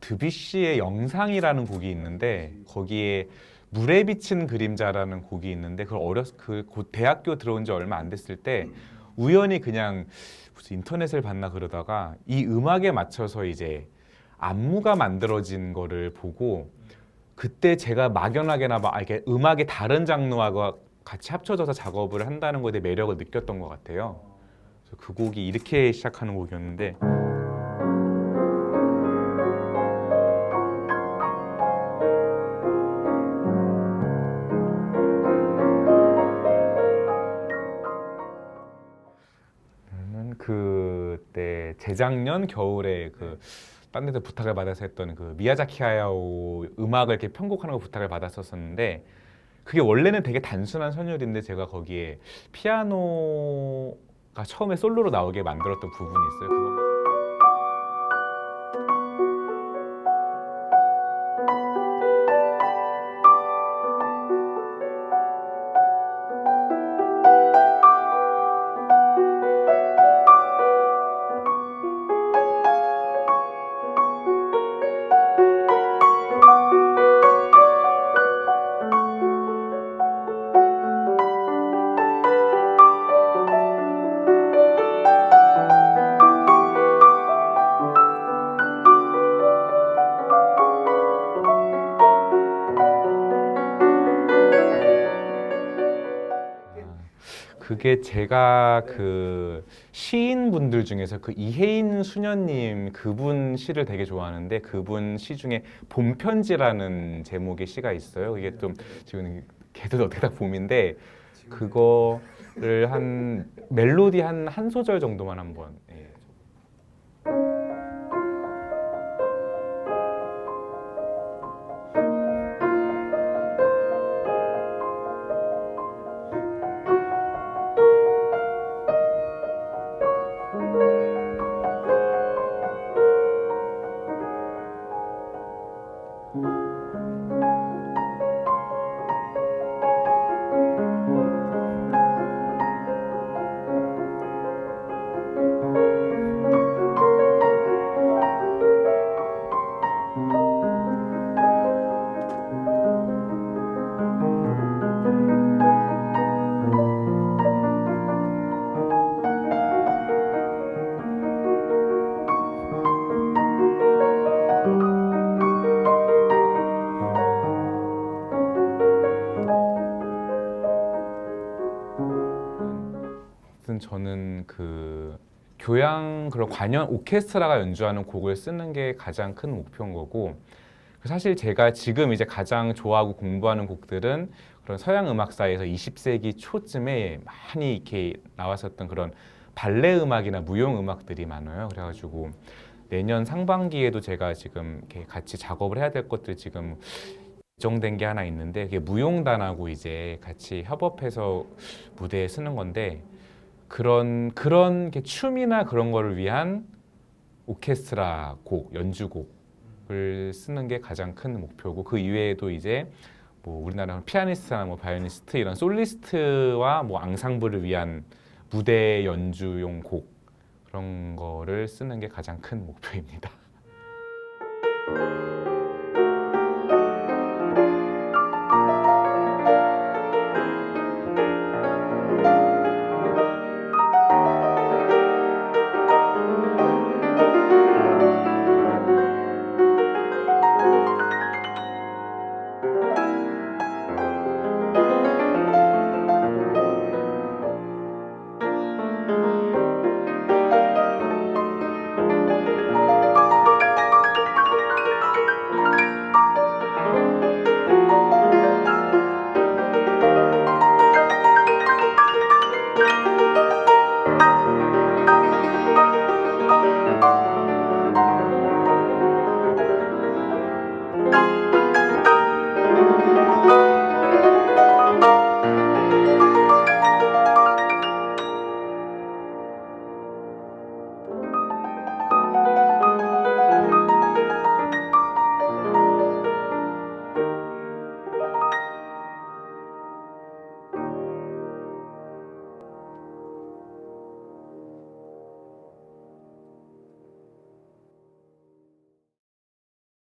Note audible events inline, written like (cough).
드뷔시의 영상이라는 곡이 있는데 거기에 물에 비친 그림자라는 곡이 있는데 그걸 어렸 그곧 대학교 들어온 지 얼마 안 됐을 때 우연히 그냥 무슨 인터넷을 봤나 그러다가 이 음악에 맞춰서 이제 안무가 만들어진 거를 보고 그때 제가 막연하게나 막 아, 이게 음악의 다른 장르와 같이 합쳐져서 작업을 한다는 것에 매력을 느꼈던 것 같아요. 그 곡이 이렇게 시작하는 곡이었는데 그때 재작년 겨울에 그 딴 데서 부탁을 받아서 했던 그 미야자키 하야오 음악을 이렇게 편곡하는 거 부탁을 받았었었는데 그게 원래는 되게 단순한 선율인데 제가 거기에 피아노가 처음에 솔로로 나오게 만들었던 부분이 있어요. 그거 그게 제가 그 시인 분들 중에서 그 이혜인 수녀님 그분 시를 되게 좋아하는데 그분 시 중에 봄 편지라는 제목의 시가 있어요. 이게 좀 지금 걔도 (laughs) 어떻게 다 봄인데 그거를 한 멜로디 한 한 소절 정도만 한번. 예. 그 교양 그런 관현 오케스트라가 연주하는 곡을 쓰는 게 가장 큰 목표인 거고 사실 제가 지금 이제 가장 좋아하고 공부하는 곡들은 그런 서양 음악사에서 20세기 초쯤에 많이 이렇게 나왔었던 그런 발레 음악이나 무용 음악들이 많아요. 그래가지고 내년 상반기에도 제가 지금 이렇게 같이 작업을 해야 될 것들 지금 예정된 게 하나 있는데 그게 무용단하고 이제 같이 협업해서 무대에 쓰는 건데 그런 그런 게 춤이나 그런 거를 위한 오케스트라 곡 연주곡을 쓰는 게 가장 큰 목표고 그 이외에도 이제 뭐 우리나라 피아니스트나 뭐 바이오니스트 이런 솔리스트와 뭐 앙상블을 위한 무대 연주용 곡 그런 거를 쓰는 게 가장 큰 목표입니다.